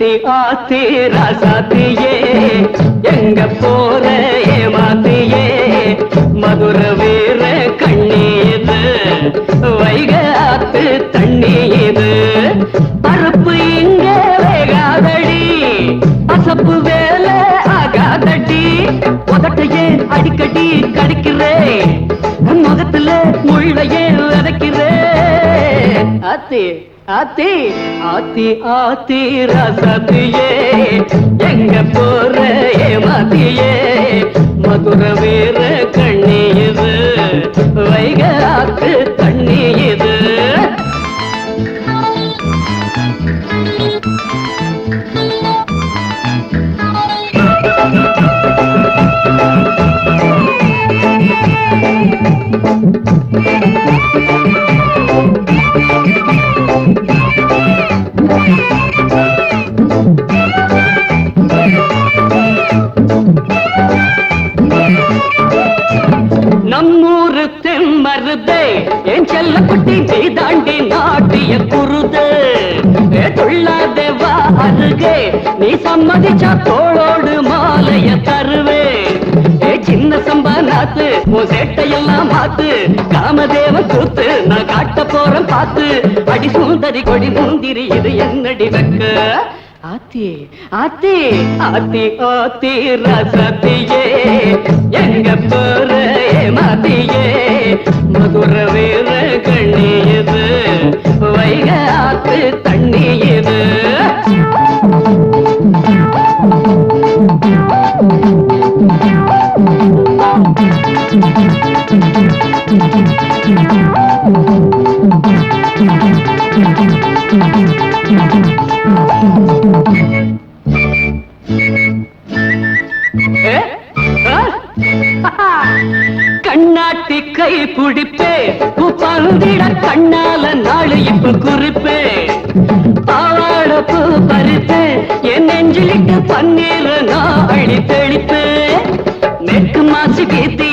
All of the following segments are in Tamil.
ஆத்தி ஆத்தி ரசாத்தியே. எங்க போ ஆத்தி ஆத்தி ஆத்தி ஆத்தி ரசத்தியே எங்க போற ஏமாத்தியே மதுர வீர கண்ணி இது வைகாத்து தண்ணி இது. நம்மூரு என் குட்டி நீ தாண்டி நாட்டிய குருது. ஏ அருகே நீ சம்மதிச்சா தோளோடு மாலைய தருவே. ஏ சின்ன சம்பா நாத்து உன் சேட்டையெல்லாம் மாத்து. காமதேவ கூத்து நான் காட்ட போறேன் பார்த்து. அடி சுந்தரி கொடி முந்திரி இது என்னடி வெக்க? ஆத்தி ஆத்தி ஆத்தி ஆத்தி ரசத்தியே கண்ணாட்டி கை பிடிப்பே பந்திட கண்ணால நாளு இப்ப குறிப்பே. பாவாட பூ பறித்து என் நெஞ்சிலிட்டு பன்னீர் நான் அழி தெளிப்பு. மேற்கு மாசி வீதி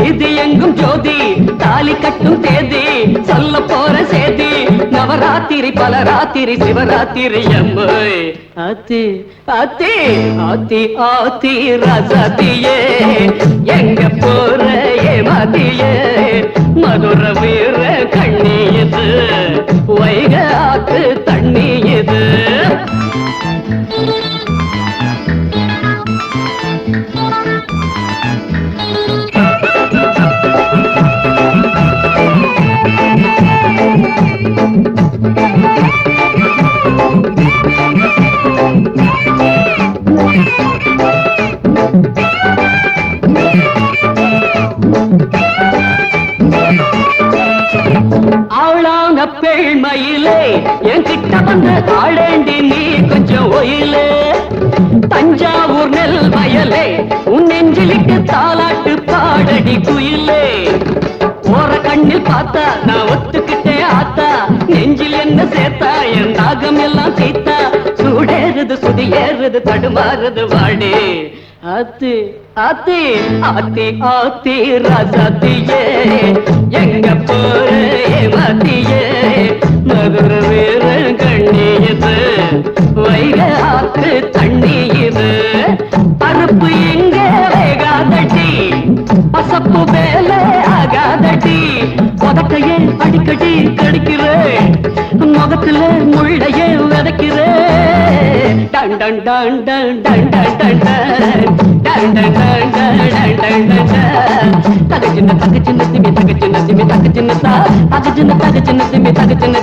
வீதி எங்கும் ஜோதி. தாலி கட்டும் தேதி சொல்ல போற சேதி நவராத்திரி பல ராத்திரி சிவராத்திரி அம்மை ஆத்தி ஆத்தி ஆத்தி ஆத்தி ரசத்தியே எங்க போற ஏமாத்தியே. மதுர வீர கண்ணி இது. பெண்மயிலே என் கிட்ட வந்து ஆளேண்டி நீ கொஞ்சம் ஒயிலே. தஞ்சாவூர் நெல் வயலே. உன் நெஞ்சிலிட்டு தாலாட்டு பாடடி குயிலே. போற கண்ணில் பார்த்தா நான் ஒத்துக்கிட்டே ஆத்தா. நெஞ்சில் என்ன சேர்த்தா என் தாகம் எல்லாம் சீத்தா சூடேறுது சுதி தடுமாறுது வாடே. ஆத்தி ஆத்தி ஆத்தி ஆத்தி ராசாத்தியே. எங்க போற பருப்பு எங்க வேகாதடி பசப்பு வேலை உதட்டையே அடிக்கடி கடிக்கிறேன் முகத்துல முள்ளையே விதைக்கிறேன் டன் டன் டன் டன் டன் டன் டன் டன் டன் டன் டன் டன் டன் தக சின்ன தக சின்ன திமி தக சின்ன திமி தக சின்ன தா தக சின்ன தக சின்ன திமி தக சின்ன